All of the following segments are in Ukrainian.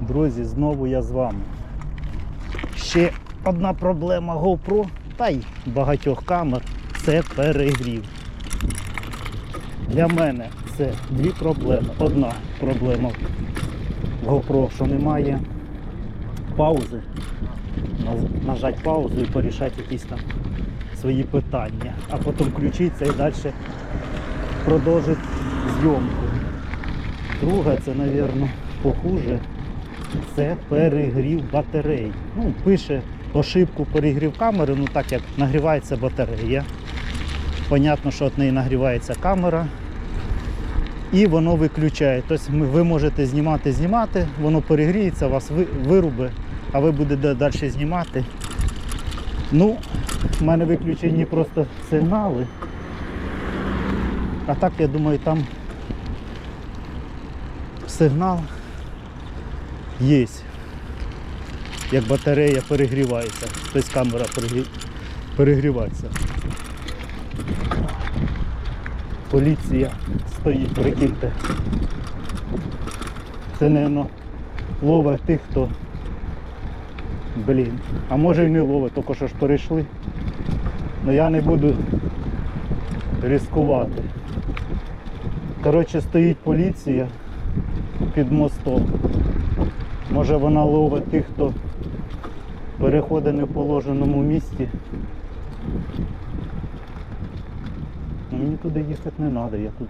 Друзі, знову я з вами. Ще одна проблема GoPro та й багатьох камер це перегрів. Для мене це дві проблеми. Одна проблема GoPro, що немає паузи. Нажати паузу і порішати якісь там свої питання, а потім включитися і далі продовжити зйомку. Друга, це, мабуть, похуже, це перегрів батарей. Ну, пише ошибку перегрів камери, ну так як нагрівається батарея. Понятно, що від неї нагрівається камера. І воно виключає. Тобто ви можете знімати, знімати, воно перегріється, вас ви- вирубе, а ви будете далі знімати. Ну, в мене виключені просто сигнали. А так, я думаю, там сигнал є. Як батарея перегрівається. Тобто камера перегрівається. Поліція стоїть, прикиньте. Це, мабуть, ловить тих, хто. Блін. А може і не ловить, тільки що ж перейшли. Ну я не буду ризикувати. Коротше, стоїть поліція під мостом. Може вона ловить тих, хто переходить не в положеному місці. Ну, Мені туди їхати не треба, я тут.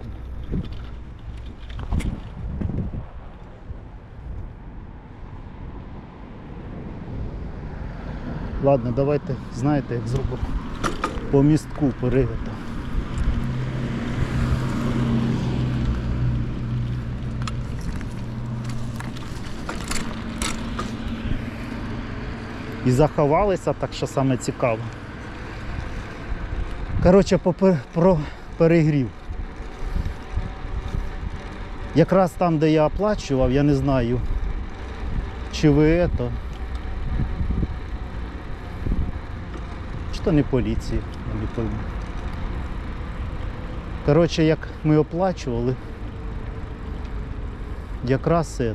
Ладно, давайте, знаєте, як зробимо по містку перегоду. І заховалися, так що саме цікаво. Коротше, про перегрів. Якраз там, де я оплачував, я не знаю, чи ви це. Чи то не поліції, не пойму. Коротше, як ми оплачували, якраз це.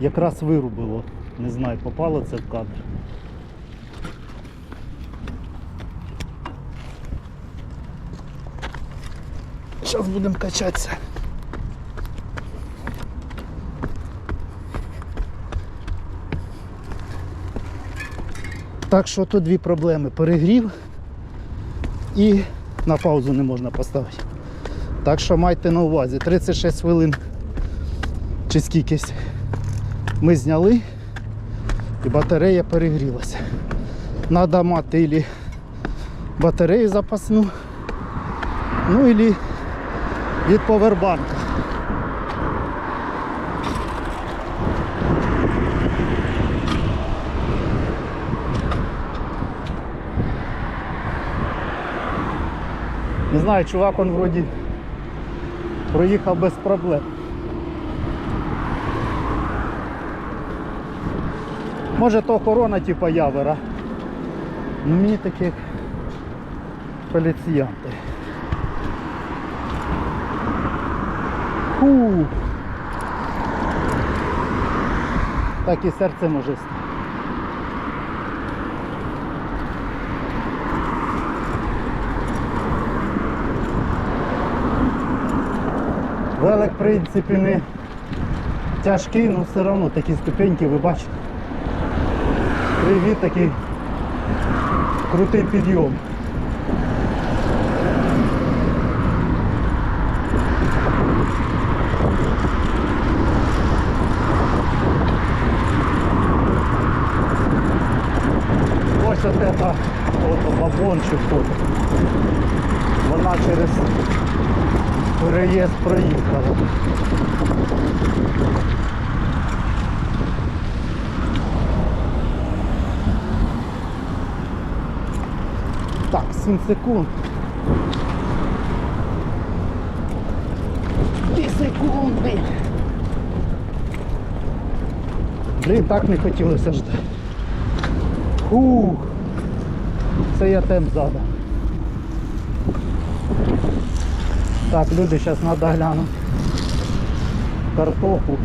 Якраз вирубило. Не знаю, попало це в кадр. Зараз будемо качатися. Так що тут дві проблеми. Перегрів і на паузу не можна поставити. Так що майте на увазі, 36 хвилин чи скількись ми зняли і батарея перегрілася. Надо мати ілі батарею запасну, ну ілі від повербанка. Не знаю, чувак он вроді проїхав без проблем. Може то охорона типа явера. Ну мені такі поліціянти. Фу. Так і серце може стати. Велик, в принципі, не тяжкий, але все одно такі ступеньки, ви бачите. Привіт, такий крутий підйом. Ось от это, от бабончик тут. Вона через переїзд проїхала. Так, 7 секунд. 2 секунди. Блін, так не хотілося ждати. Фух. Це я темп задав. Так, люди, зараз треба глянути. картоху.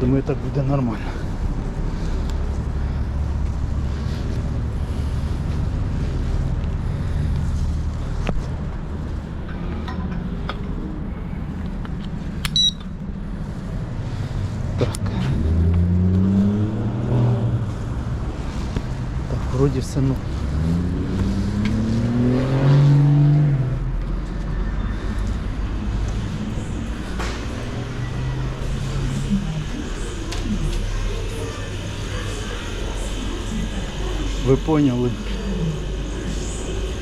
Думаю, так буде нормально. Так. Так, вроді все ну. Ви поняли?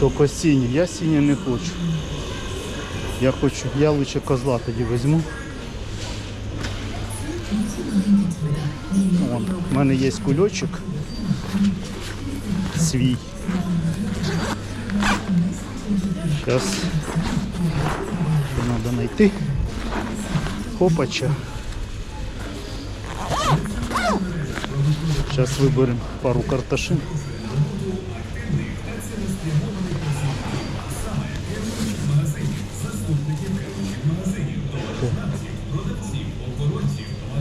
Тільки сіні. Я сіні не хочу. Я хочу, я лучше козла тоді візьму. Вон, у мене є кульочок свій. Зараз треба знайти. Хопача. Зараз виберемо пару карташин.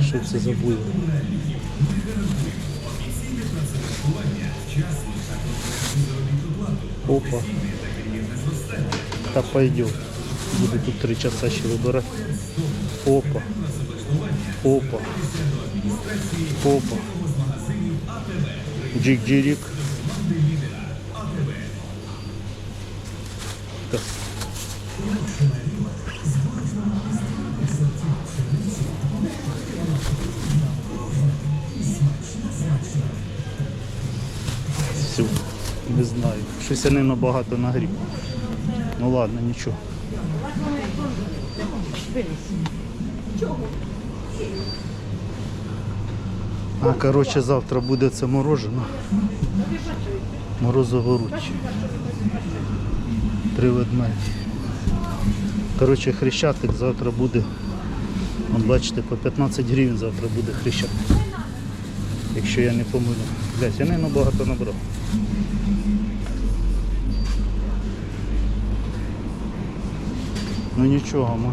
Що це забули? Опа. Та пойдет. Буду тут три часа ще вибирати. Опа. Опа. Опа. Джик-джирик. Так. Не знаю. Щось я не набагато нагрів. Ну ладно, нічого. А, коротше, завтра буде це морожено. Морозогоруччя. Три ведмеді. Коротше, хрещатик завтра буде. Вон, бачите, по 15 гривень завтра буде хрещатик. Якщо я не помилю. Блять, я не набагато набрав. Ну нічого, ми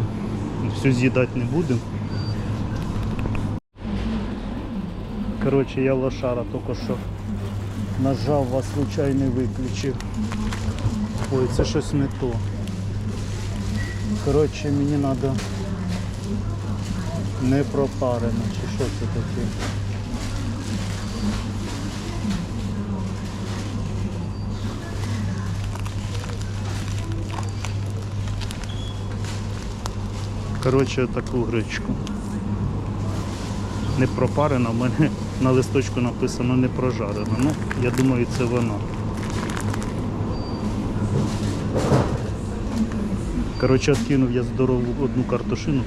всю з'їдати не будемо. Коротше, я лошара тільки що нажав, вас случайно виключив. Ой, це щось не то. Коротше, мені треба не пропарено, чи що це таке. Коротше, таку гречку. Не пропарена, в мене на листочку написано не прожарена. Ну, я думаю, це вона. Коротше, відкинув я здорову одну картошину,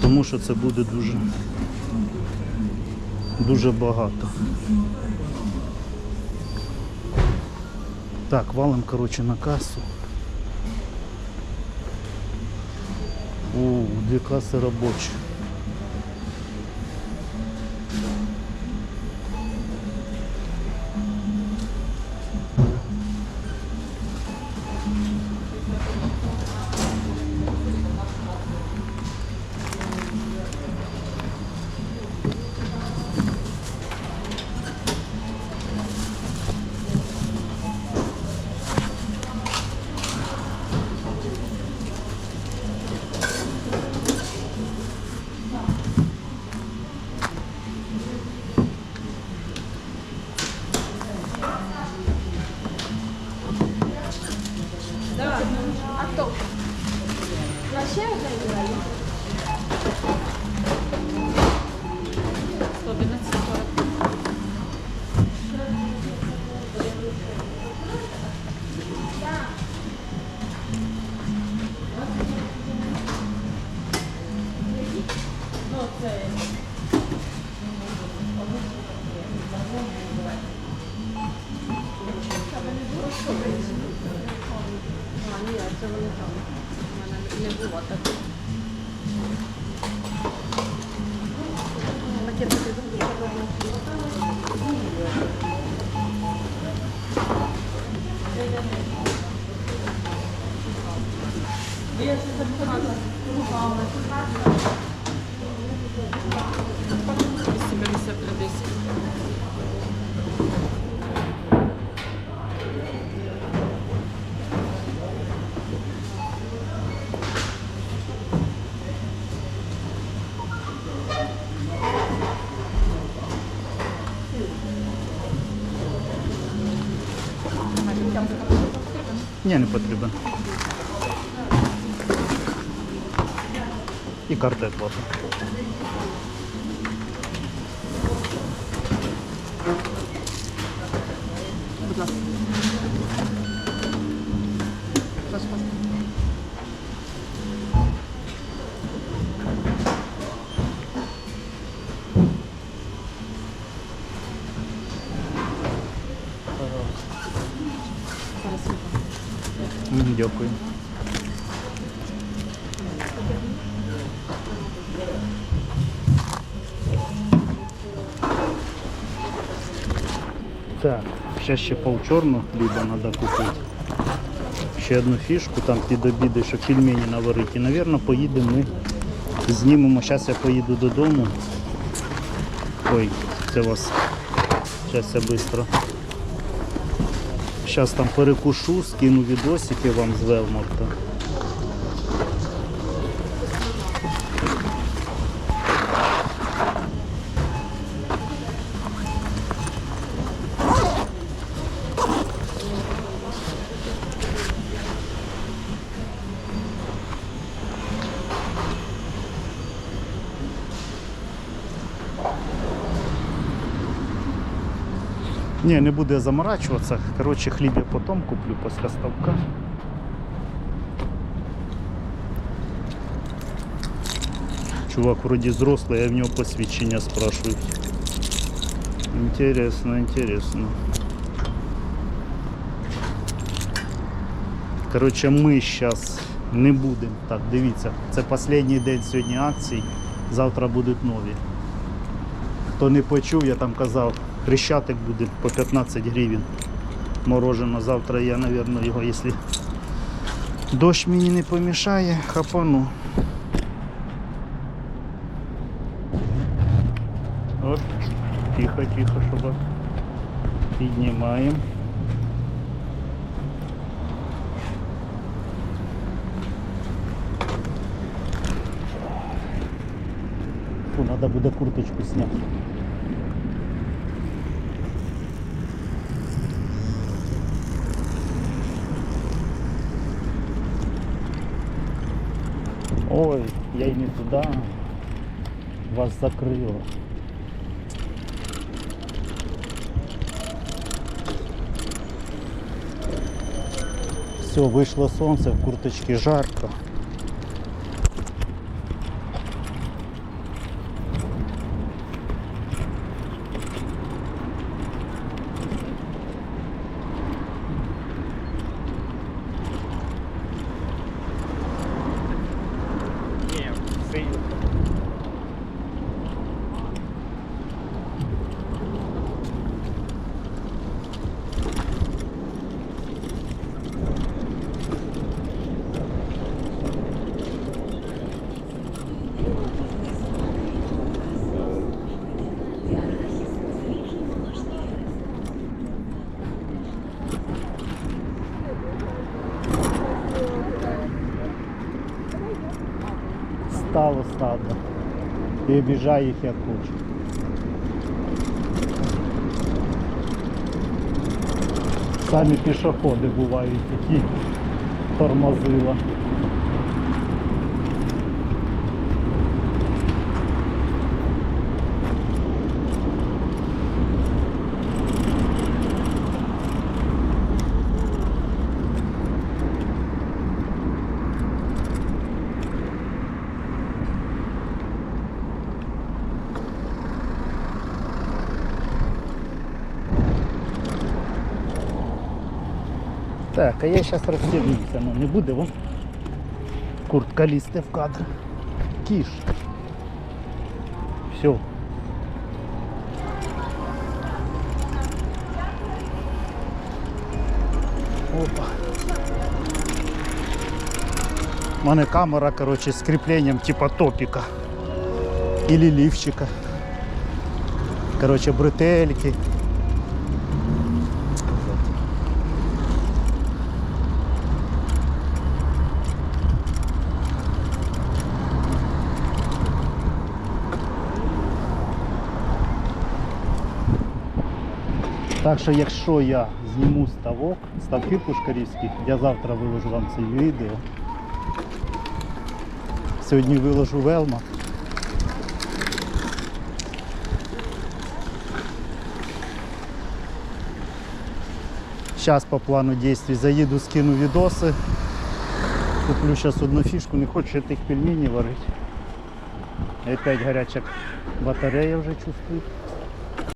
тому що це буде дуже, дуже багато. Так, валим, коротше, на касу. О, дві каси 现在这个样。ったと。Ні, не потрібен. І карта плата. Дякую. Так, зараз ще полчорну хліба треба купити. Ще одну фішку там під обіди, щоб пельмені наварити. Мабуть, поїдемо ми. Знімемо. Зараз я поїду додому. Ой, це вас. Зараз я швидко. Зараз там перекушу, скину відосики вам з Велморта. Ні, не буде заморачуватися. Коротше, хліб я потім куплю після ставка. Чувак вроді взрослий, я в нього посвідчення спрашиваю. Інтересно, інтересно. Коротше, ми зараз не будемо. Так, дивіться, це останній день сьогодні акцій, завтра будуть нові. Хто не почув, я там казав, хрещатик буде по 15 гривень. Морожено. Завтра я, мабуть, його, якщо дощ мені не помішає, хапану. От, тихо, тихо, щоб піднімаємо. Надо буде курточку зняти. Ой, я и не туда. Вас закрыло. Все, вышло солнце, в курточке жарко. І их як хочеш. Самі пішоходи бувають які тормозила. Так, а я зараз розстібнуся, ну не буде вон. Куртка лізти в кадр. Кіш. Все. Опа. У мене камера, короче, з кріпленням типа топіка. Или лівчика. Короче, бретельки. Так що якщо я зніму ставок, ставки пушкарівські, я завтра виложу вам це відео. Сьогодні виложу велма. Зараз по плану действий заїду, скину відоси. Куплю зараз одну фішку, не хочу я тих пельменей варити. І Опять гаряча батарея вже чувствую.